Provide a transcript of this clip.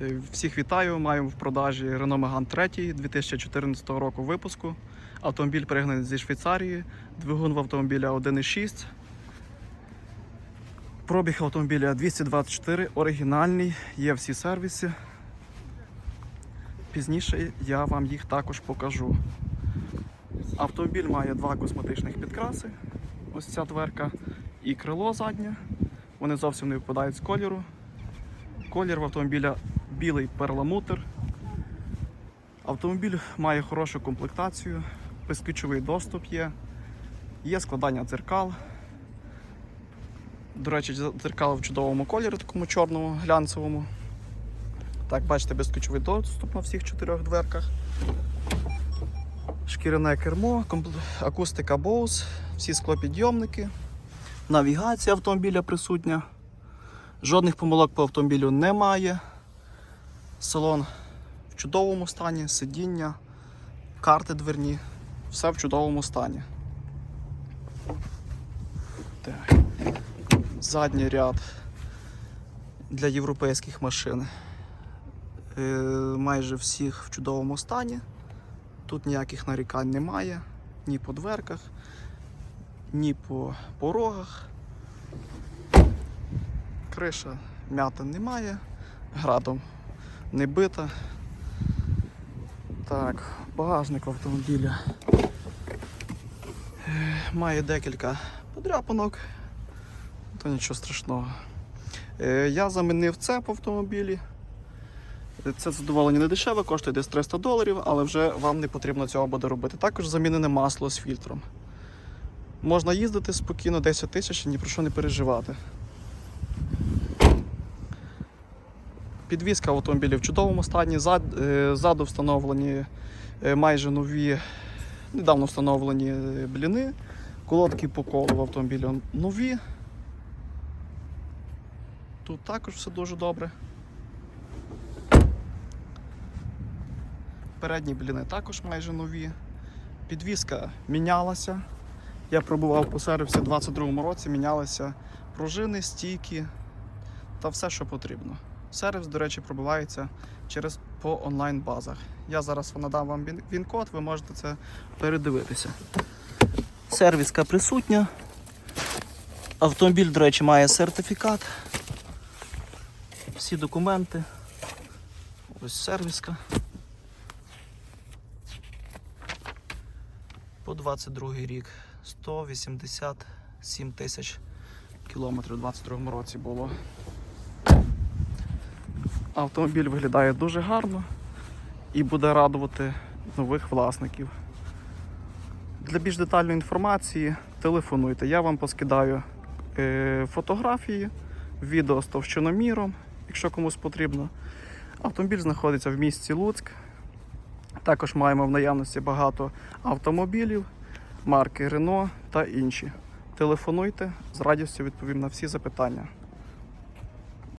Е, Всіх вітаю. Маємо в продажі Renault Megane 3 2014 року випуску. Автомобіль пригнаний зі Швейцарії. Двигун в автомобіля 1,6. Пробіг автомобіля 224, оригінальний, є всі сервіси. Пізніше я вам їх також покажу. Автомобіль має два косметичних підкраси. Ось ця дверка і крило заднє. Вони зовсім не випадають з кольору. Колір в автомобіля білий перламутр. Автомобіль має хорошу комплектацію, безключовий доступ є, є складання дзеркал. До речі, дзеркало в чудовому кольорі, такому чорному, глянцевому. Так, бачите, безключовий доступ на всіх чотирьох дверках. Шкіряне кермо, акустика Bose, всі склопідйомники, навігація автомобіля присутня. Жодних помилок по автомобілю немає. Салон в чудовому стані, сидіння, карти дверні, все в чудовому стані. Так. Задній ряд для європейських машин. Е, майже всіх в чудовому стані. Тут ніяких нарікань немає, ні по дверках, ні по порогах. Криша м'ята немає, градом не бита. Так, багажник автомобіля е, має декілька подряпанок, то нічого страшного. Е, Я замінив цеп в автомобілі. Це задоволення не дешеве, коштує десь 300 доларів, але вже вам не потрібно цього буде робити. Також замінене масло з фільтром. Можна їздити спокійно 10 тисяч і ні про що не переживати. Підвізка в автомобілі в чудовому стані. Е, ззаду встановлені е, майже нові, недавно встановлені е, бліни. Колодки по колу в автомобілі нові. Тут також все дуже добре. Передні бліни також майже нові. Підвізка мінялася. Я пробував по сервісі у 2022 році, мінялися пружини, стійки та все, що потрібно. Сервіс, до речі, пробивається через по онлайн-базах. Я зараз надам вам він- він-код, ви можете це передивитися. Сервіска присутня. Автомобіль, до речі, має сертифікат. Всі документи. Ось сервіска. По 22 рік 187 тисяч кілометрів у 22 році було. Автомобіль виглядає дуже гарно і буде радувати нових власників. Для більш детальної інформації телефонуйте. Я вам поскидаю е, фотографії, відео з товщиноміром, якщо комусь потрібно. Автомобіль знаходиться в місті Луцьк. Також маємо в наявності багато автомобілів, марки Renault та інші. Телефонуйте, з радістю відповім на всі запитання.